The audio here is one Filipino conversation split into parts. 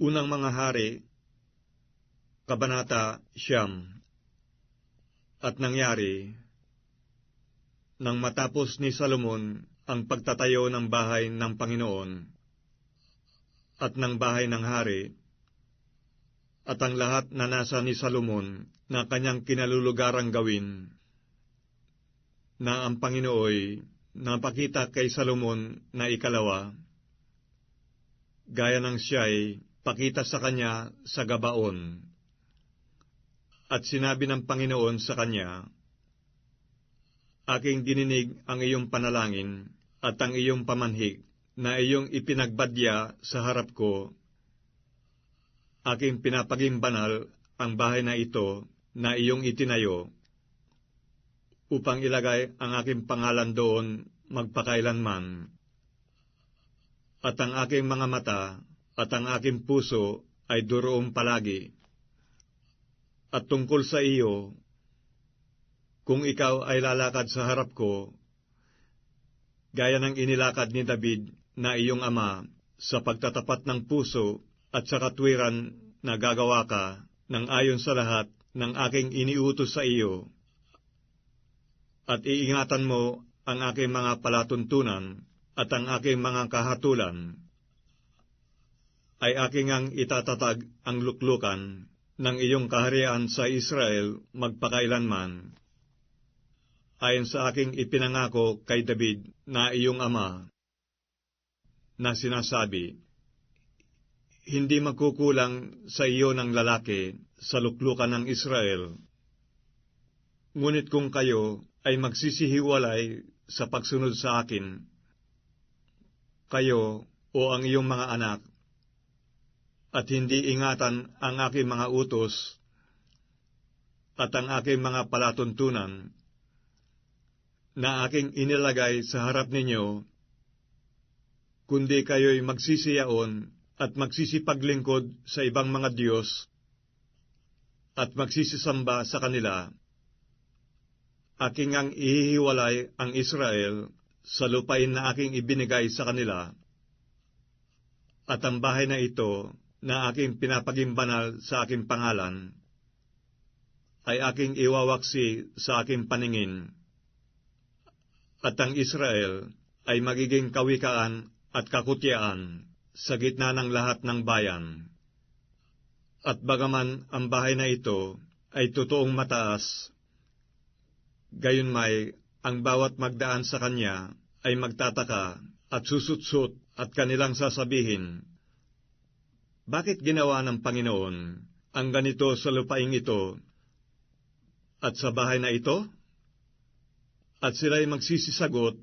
Unang mga hari, Kabanata Siyam At nangyari, nang matapos ni Salomon ang pagtatayo ng bahay ng Panginoon at ng bahay ng hari, at ang lahat na nasa ni Salomon na kanyang kinalulugarang gawin, na ang Panginooy napakita kay Salomon na ikalawa, gaya ng siya'y pakita sa kanya sa gabaon. At sinabi ng Panginoon sa kanya, Aking dininig ang iyong panalangin at ang iyong pamanhig na iyong ipinagbadya sa harap ko. Aking pinapaging banal ang bahay na ito na iyong itinayo upang ilagay ang aking pangalan doon magpakailanman. At ang aking mga mata at ang aking puso ay duroong palagi. At tungkol sa iyo, kung ikaw ay lalakad sa harap ko, gaya ng inilakad ni David na iyong ama sa pagtatapat ng puso at sa katwiran na gagawa ka ng ayon sa lahat ng aking iniutos sa iyo, at iingatan mo ang aking mga palatuntunan at ang aking mga kahatulan, ay aking ang itatatag ang luklukan ng iyong kaharian sa Israel magpakailanman. Ayon sa aking ipinangako kay David na iyong ama, na sinasabi, Hindi magkukulang sa iyo ng lalaki sa luklukan ng Israel. Ngunit kung kayo ay magsisihiwalay sa pagsunod sa akin, kayo o ang iyong mga anak, at hindi ingatan ang aking mga utos at ang aking mga palatuntunan na aking inilagay sa harap ninyo, kundi kayo'y magsisiyaon at magsisipaglingkod sa ibang mga Diyos at magsisisamba sa kanila, aking ang ihihiwalay ang Israel sa lupain na aking ibinigay sa kanila, at ang bahay na ito na aking pinapagimbanal sa aking pangalan, ay aking iwawaksi sa aking paningin, at ang Israel ay magiging kawikaan at kakutyaan sa gitna ng lahat ng bayan. At bagaman ang bahay na ito ay totoong mataas, gayon may ang bawat magdaan sa kanya ay magtataka at susutsut at kanilang sasabihin, Bakit ginawa ng Panginoon ang ganito sa lupaing ito at sa bahay na ito? At sila'y magsisisagot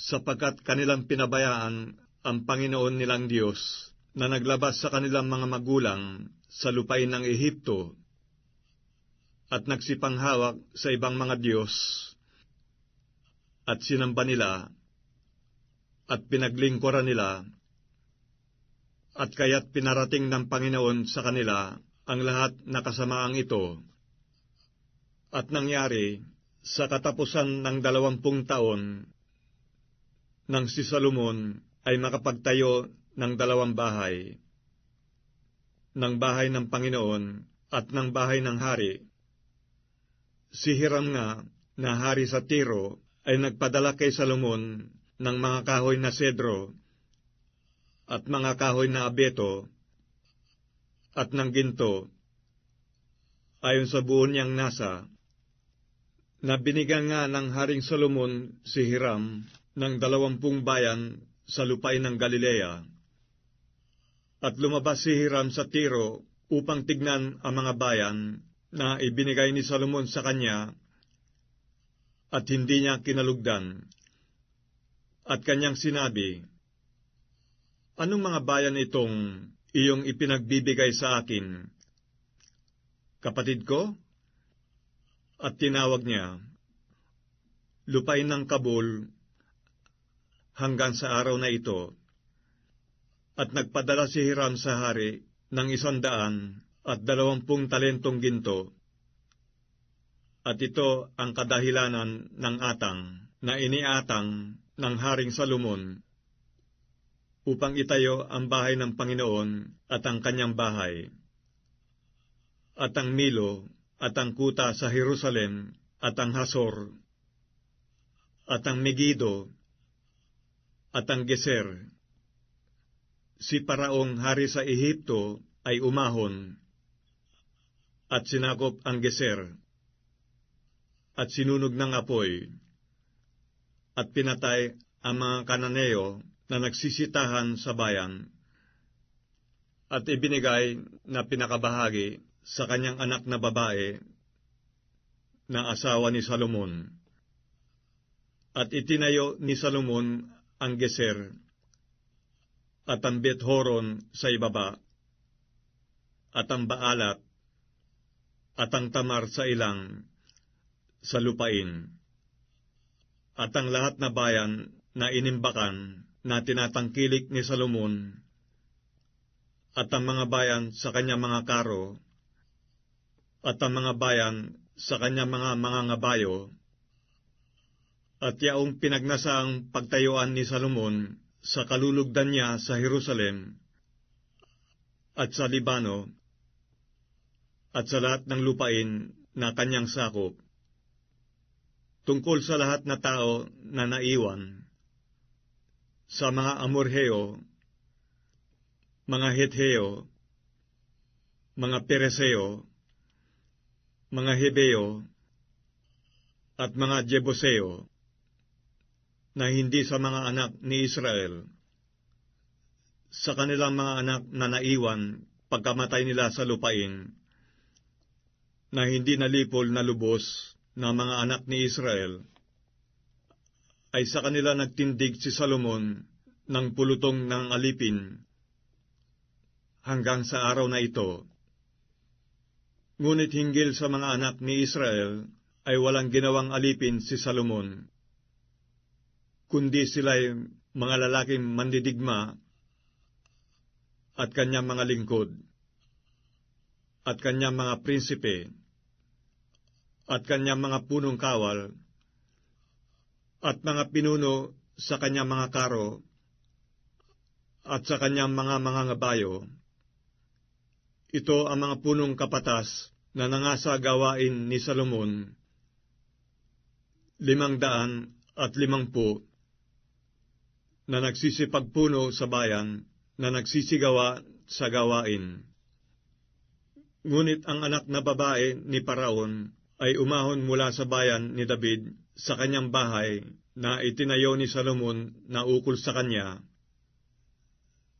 sapagkat kanilang pinabayaan ang Panginoon nilang Diyos na naglabas sa kanilang mga magulang sa lupain ng Ehipto at nagsipanghawak sa ibang mga Diyos at sinamba nila at pinaglingkuran nila at kaya't pinarating ng Panginoon sa kanila ang lahat na kasamaang ito. At nangyari, sa katapusan ng dalawampung taon, nang si Salomon ay makapagtayo ng dalawang bahay, ng bahay ng Panginoon at ng bahay ng hari. Si Hiram nga, na hari sa Tiro, ay nagpadala kay Salomon ng mga kahoy na sedro at mga kahoy na abeto at ng ginto ayon sa buon niyang nasa na binigyan nga ng Haring Solomon si Hiram ng dalawampung bayan sa lupain ng Galilea. At lumabas si Hiram sa Tiro upang tignan ang mga bayan na ibinigay ni Solomon sa kanya at hindi niya kinalugdan. At kanyang sinabi, Anong mga bayan itong iyong ipinagbibigay sa akin? Kapatid ko? At tinawag niya, lupain ng Kabul hanggang sa araw na ito. At nagpadala si Hiram sa hari ng isandaan at dalawampung talentong ginto. At ito ang kadahilanan ng atang na iniatang ng Haring Salomon upang itayo ang bahay ng Panginoon at ang kanyang bahay, at ang Milo at ang kuta sa Jerusalem at ang Hasor, at ang Megido at ang Geser. Si Paraong hari sa Ehipto ay umahon, at sinakop ang Geser, at sinunog ng apoy, at pinatay ang mga Kananeo na nagsisitahan sa bayan at ibinigay na pinakabahagi sa kanyang anak na babae na asawa ni Salomon. At itinayo ni Salomon ang Geser at ang Bethoron sa ibaba at ang Baalat at ang Tamar sa ilang sa lupain at ang lahat na bayan na inimbakan na tinatangkilik ni Salomon at ang mga bayan sa kanyang mga karo at ang mga bayan sa kanyang mga mga ngabayo at yaong pinagnasaang pagtayuan ni Salomon sa kalulugdan niya sa Jerusalem at sa Libano at sa lahat ng lupain na kanyang sakop tungkol sa lahat na tao na naiwan sa mga Amorheo, mga Hetheo, mga Pereseo, mga Hebeo, at mga Jebuseo, na hindi sa mga anak ni Israel, sa kanilang mga anak na naiwan pagkamatay nila sa lupain, na hindi nalipol na lubos na mga anak ni Israel, ay sa kanila nagtindig si Salomon ng pulutong ng alipin hanggang sa araw na ito. Ngunit hinggil sa mga anak ni Israel ay walang ginawang alipin si Salomon, kundi sila'y mga lalaking mandidigma at kanyang mga lingkod, at kanyang mga prinsipe, at kanyang mga punong kawal, at mga pinuno sa kanyang mga karo at sa kanyang mga mga ngabayo. Ito ang mga punong kapatas na nangasa gawain ni Salomon, limang daan at limangpu, na nagsisipagpuno sa bayan, na nagsisigawa sa gawain. Ngunit ang anak na babae ni Paraon ay umahon mula sa bayan ni David sa kanyang bahay na itinayo ni Salomon na ukol sa kanya,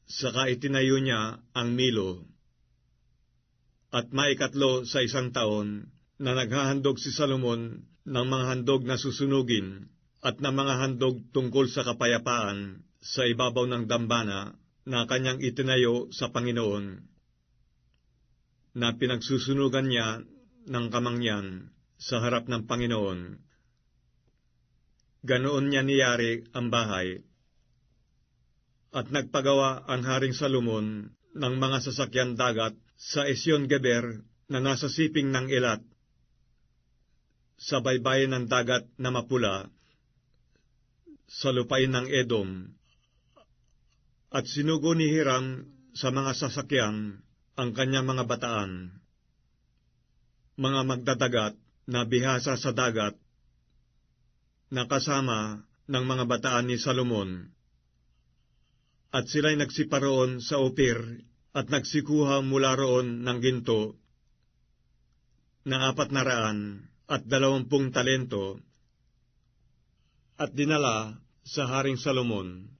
saka itinayo niya ang Milo. At maikatlo sa isang taon na naghahandog si Salomon ng mga handog na susunugin at ng mga handog tungkol sa kapayapaan sa ibabaw ng dambana na kanyang itinayo sa Panginoon, na pinagsusunugan niya ng kamangyan sa harap ng Panginoon Ganoon niya niyari ang bahay. At nagpagawa ang Haring Salomon ng mga sasakyan dagat sa Esyon Geber na nasa siping ng Elat, sa baybayin ng dagat na mapula, sa lupain ng Edom, at sinugo ni Hiram sa mga sasakyan ang kanyang mga bataan, mga magdadagat na bihasa sa dagat na kasama ng mga bataan ni Salomon. At sila'y nagsiparoon sa Opir at nagsikuha mula roon ng ginto na apat na raan at dalawampung talento at dinala sa Haring Salomon.